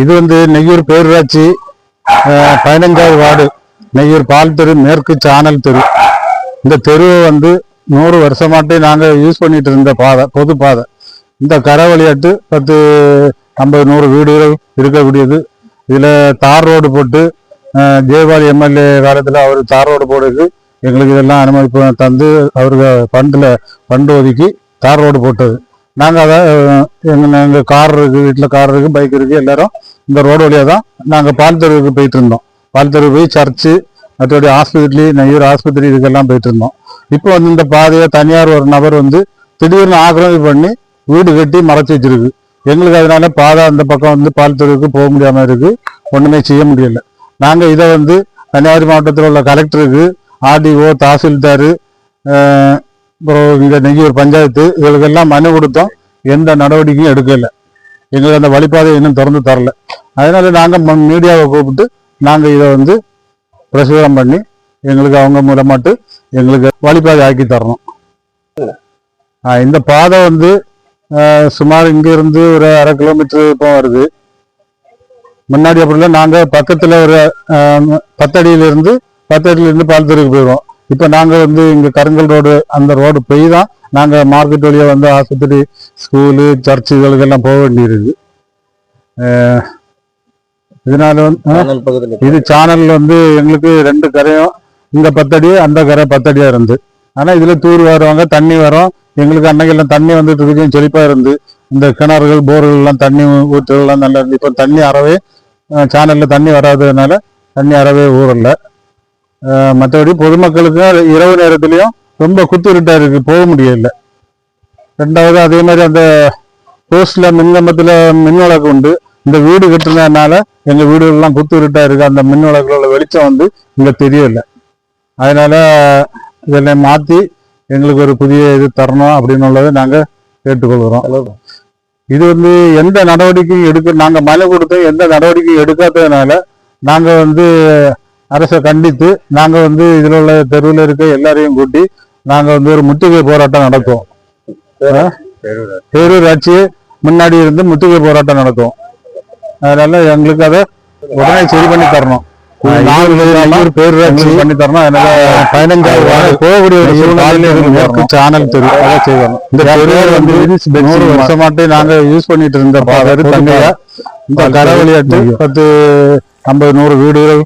இது வந்து நெய்யூர் பேரூராட்சி பதினஞ்சாவது வார்டு நெய்யூர் பால் தெரு மேற்கு சானல் தெரு. இந்த தெருவை வந்து நூறு வருஷமாட்டே நாங்கள் யூஸ் பண்ணிட்டு இருந்த பாதை பொது பாதை. இந்த கரை வழியாட்டு பத்து ஐம்பது நூறு வீடுகள் இருக்கக்கூடியது. இதில் தார் ரோடு போட்டு ஆஹ் ஜெயபால் எம்எல்ஏ காலத்தில் அவர் தார் ரோடு போடுறது. எங்களுக்கு இதெல்லாம் அனுமதி தந்து அவருக்கு ஃபண்டில் ஃபண்டு ஒதுக்கி தார் ரோடு போட்டது. நாங்கள் அதை எங்கள் எங்கள் கார் இருக்குது வீட்டில் கார் இருக்குது பைக் இருக்குது எல்லாரும் இந்த ரோடு வழியாக தான் நாங்கள் பால் தெருவுக்கு போயிட்டு இருந்தோம். பால் தெருவு போய் சர்ச்சு மற்றபடி ஆஸ்பத்திரி நெய்யூர் ஆஸ்பத்திரி இதுக்கெல்லாம் போயிட்டு இருந்தோம். இப்போ வந்து இந்த பாதையை தனியார் ஒரு நபர் வந்து திடீர்னு ஆக்கிரமிப்பு பண்ணி வீடு கட்டி மறைச்சி வச்சிருக்கு. எங்களுக்கு அதனால பாதை அந்த பக்கம் வந்து பால் தெருவுக்கு போக முடியாமல் இருக்கு. ஒன்றுமே செய்ய முடியல. நாங்கள் இதை வந்து கன்னியாகுமரி மாவட்டத்தில் உள்ள கலெக்டருக்கு ஆர்டிஓ தாசில்தார் அப்புறம் இங்கே நெய்யூர் பஞ்சாயத்து இவங்களுக்கெல்லாம் மனு கொடுத்தோம். எந்த நடவடிக்கையும் எடுக்கலை. எங்களுக்கு அந்த வழிபாதை இன்னும் திறந்து தரல. அதனால நாங்கள் மீடியாவை கூப்பிட்டு நாங்கள் இதை வந்து பிரசுரம் பண்ணி எங்களுக்கு அவங்க மூலமாட்டு எங்களுக்கு வழிபாதை ஆக்கி தரணும். இந்த பாதை வந்து சுமார் இங்கிருந்து ஒரு அரை கிலோமீட்டர் இப்போ வருது. முன்னாடி அப்படிலாம் நாங்கள் பக்கத்தில் ஒரு பத்தடியிலிருந்து பத்தடியிலிருந்து இருந்து பத்தடியில போயிடுவோம் இப்போ நாங்க வந்து இங்க கருங்கல் ரோடு அந்த ரோடு போய் தான் நாங்க மார்க்கெட் வழியா வந்து ஆஸ்பத்திரி ஸ்கூலு சர்ச்சுகளுக்கெல்லாம் போக வேண்டியிருக்கு இதனால வந்து இது சேனல் வந்து எங்களுக்கு ரெண்டு கரையும் இந்த பத்தடி அந்த கரை பத்தடியா இருந்து. ஆனா இதுல தூர் வருவாங்க தண்ணி வரும். எங்களுக்கு அன்னைக்கெல்லாம் தண்ணி வந்துட்டு இருக்கு செழிப்பா இருந்து. இந்த கிணறுகள் போர்கள் எல்லாம் தண்ணி ஊற்றுகள்லாம் நல்லா இருந்து. இப்ப தண்ணி அறவே சேனல்ல தண்ணி வராததுனால தண்ணி அறவே ஊறல. அஹ், மற்றபடி பொதுமக்களுக்கு இரவு நேரத்துலயும் ரொம்ப குத்துருட்டா இருக்கு. போக முடியல. ரெண்டாவது அதே மாதிரி அந்த போஸ்ட்ல மின்கம்பத்துல மின் விளக்கு உண்டு. இந்த வீடு கட்டுனதுனால எங்க வீடுகள்லாம் குத்து இருட்டா இருக்கு. அந்த மின் விளக்குகளோட வெளிச்சம் வந்து இங்க தெரியல. அதனால இதெல்லாம் மாத்தி எங்களுக்கு ஒரு புதிய இது தரணும் அப்படின்னு உள்ளதை நாங்க கேட்டுக்கொள்கிறோம். இது வந்து எந்த நடவடிக்கையும் எடுக்க நாங்க மனு கொடுத்து எந்த நடவடிக்கையும் எடுக்காததுனால நாங்க வந்து அரசை கண்டித்து நாங்க வந்து இதுல உள்ள தெருவில் இருக்க எல்லாரையும் கூட்டி நாங்க வந்து ஒரு முற்றுகை போராட்டம் நடத்துவோம். பேரூராட்சி. முன்னாடி இருந்து முற்றுகை போராட்டம் நடத்துவோம் அதனால எங்களுக்கு அதை உடனே சரி பண்ணி தரணும். பேரூராட்சி. பண்ணி தரணும். அதனால பதினஞ்சாவது வாரம் போகக்கூடிய சேனல் தெரு அதை செய்யணும் இந்த நூறு வருஷமாட்டே நாங்க யூஸ் பண்ணிட்டு இருந்த தண்ணியா இந்த கரை வழியாட்டு பத்து ஐம்பது நூறு வீடுகள்